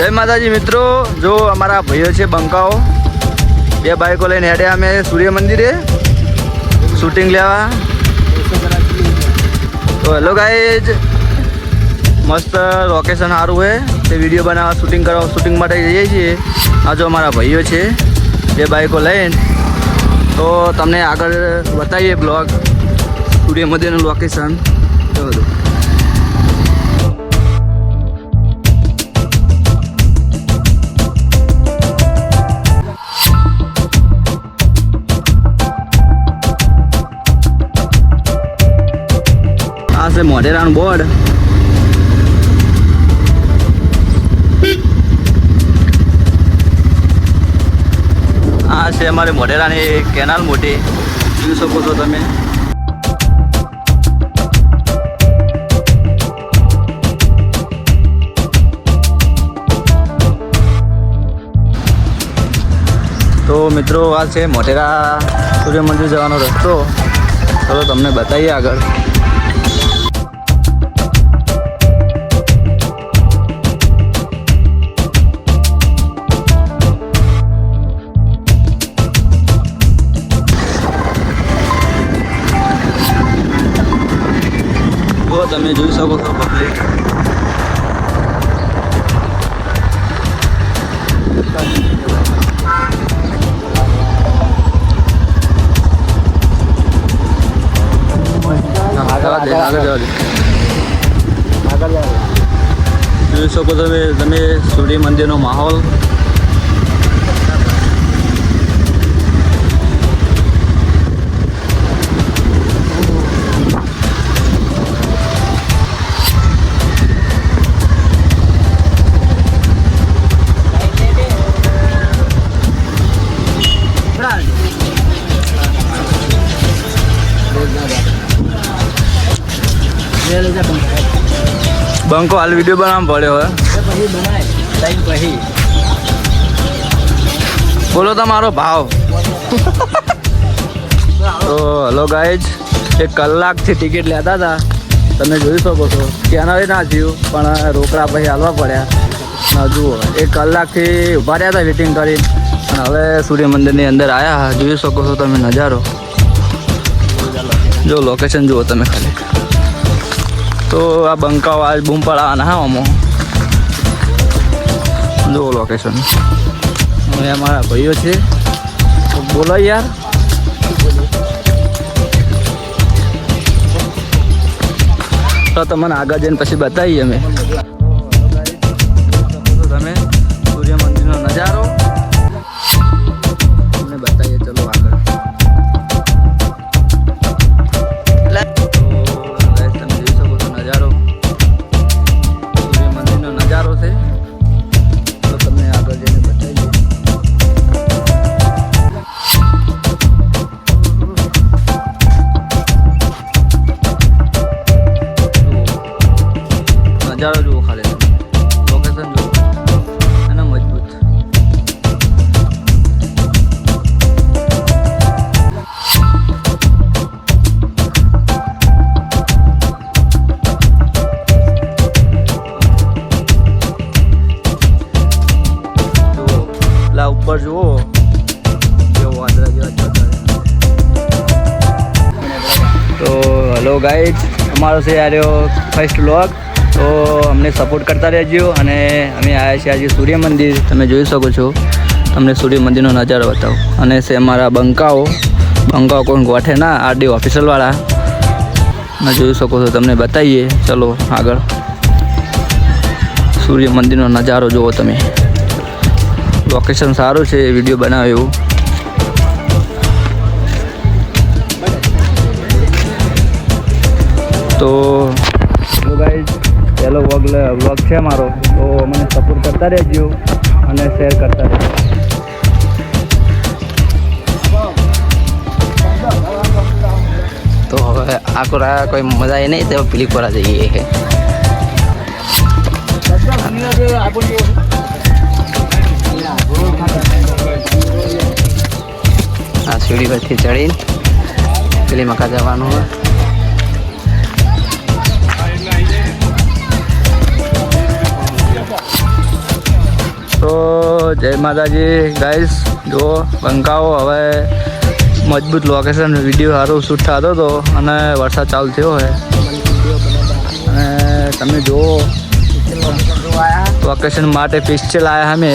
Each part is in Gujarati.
જય માતાજી મિત્રો. જો અમારા ભાઈઓ છે બંકાઓ, બે બાઈકો લઈને હેડ્યા અમે સૂર્ય મંદિરે. શૂટિંગ લેવા. તો હેલો ગાઈજ મસ્ત લોકેશન સારું છે તે વીડિયો બનાવવા શૂટિંગ કરવા શૂટિંગ માટે જઈએ છીએ. આ જો અમારા ભાઈઓ છે, બે બાઈકો લઈને. તો તમને આગળ બતાવીએ બ્લોગ સૂર્ય મંદિરનું લોકેશન બોર્ડ આ છે અમારે મોઢેરાની કેનાલ મોટી. જોઈ શકો છો તમે. તો મિત્રો, આ છે મોઢેરા સૂર્ય મંદિર જવાનો રસ્તો. ચલો તમને બતાવીએ આગળ. તમે જોઈ શકો છો પબ્લિક જોઈ શકો તમે તમે સૂર્ય મંદિરનો માહોલ. બંકો હાલ વીડિયો બનાવવા પડ્યો હવે બોલો તમારો ભાવ. તો હલો ગાઈજ એક કલાકથી ટિકિટ લેતા હતા. તમે જોઈ શકો છો, ત્યાંના ના થયું પણ રોકડા પછી હાલવા પડ્યા. જુઓ, એક કલાકથી ઊભા રહ્યા હતા વેટિંગ કરીને. હવે સૂર્ય મંદિરની અંદર આવ્યા જોઈ શકો છો તમે નજારો. જો લોકેશન જુઓ તમે ખાલી. તો આ બંકાઓ આજ બૂમ પડાવવાના હા અમો જો લોકેશન હવે અમારા ભાઈઓ છે. બોલો યાર. તો તમને આગળ જઈને પછી બતાવીએ અમે. તમે નજારો જુઓ ખાલી લોકેશન જુઓ. અને મજબૂત. ઉપર જુઓ. વાદળા તો હલો ગાઈડ અમારો છે આર્યો ફર્સ્ટ વ્લોગ. તો અમને સપોર્ટ કરતા રહેજો અને અમે આવ્યા છીએ આજે સૂર્ય મંદિર. તમે જોઈ શકો છો. તમને સૂર્ય મંદિરનો નજારો બતાવો. અને છે અમારા બંકાઓ. બંકાઓ કોણ ગોઠે ના? આરડી ઓફિસરવાળા અને જોઈ શકો છો, તમને બતાવીએ. ચલો આગળ. સૂર્ય મંદિરનો નજારો જુઓ તમે. લોકેશન સારું છે વીડિયો બનાવ્યો. તો ગાઈઝ પહેલો વ્લોગ વ્લોગ છે મારો. તો મને સપોર્ટ કરતા રહેજો અને શેર કરતા રહેજો. તો હવે આ કોરા કોઈ મજા એ નહીં, તો પેલી કોરા જઈએ. છે આ સીડી પરથી ચડીને પેલી મકા જવાનું હોય. જય માતાજી ગાઈસ જો બંકાઓ હવે મજબૂત લોકેશન વીડિયો સારું શૂટ થતો હતો અને વરસાદ ચાલુ થયો છે. અને તમે જુઓ લોકેશન માટે પિક્ચર લાયા અમે.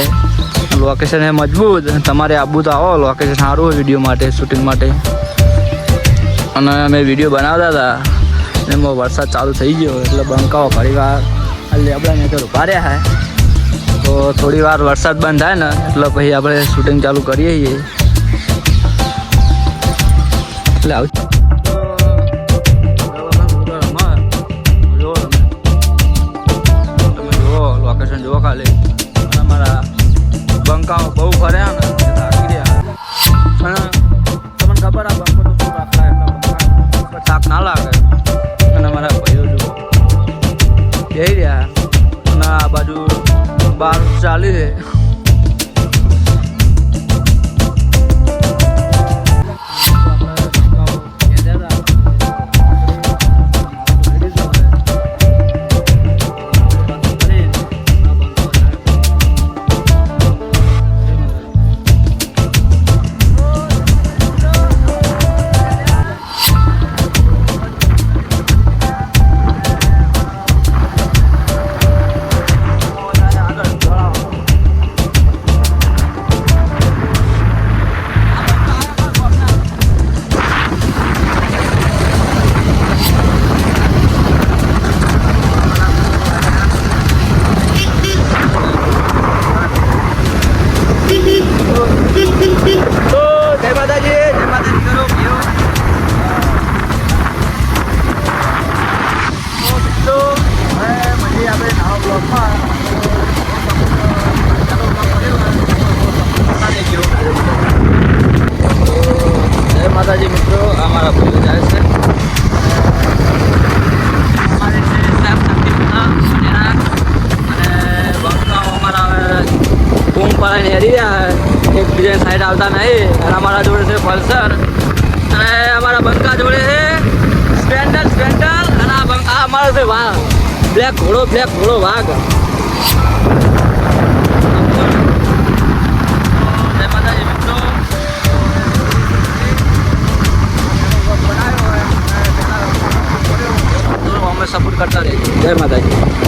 લોકેશન એ મજબૂત. તમારે આબુ તો આવો લોકેશન સારું વીડિયો માટે શૂટિંગ માટે. અને અમે વીડિયો બનાવતા હતા. એમાં વરસાદ ચાલુ થઈ ગયો, એટલે બંકાઓ ફરી વાર લેબડા ને છે. તો થોડી વાર વરસાદ બંધ થાય ને, એટલે પછી આપણે શૂટિંગ ચાલુ કરીએ છીએ. એટલે આવ લોકેશન જુઓ ખાલી. અને બંકાઓ બહુ ફર્યા અને તમને ખબર આ બંકો તો બંકા. ના લાગે. માતાજી મિત્રો આ મારા ભાઈઓ જાય છે. અમારે અમારા બૂમ પાડીને હેરી છે. સાઈડ આવતા નહીં. અમારા જોડે છે પલ્સર અને અમારા બંકા જોડે છે સ્પેન્ડલ સ્પેન્ડલ અને આ અમારો છે વાઘ. બ્લેક ઘોડો બ્લેક ઘોડો વાઘ. સપોર્ટ કરતા રહેજો. જય માતાજી.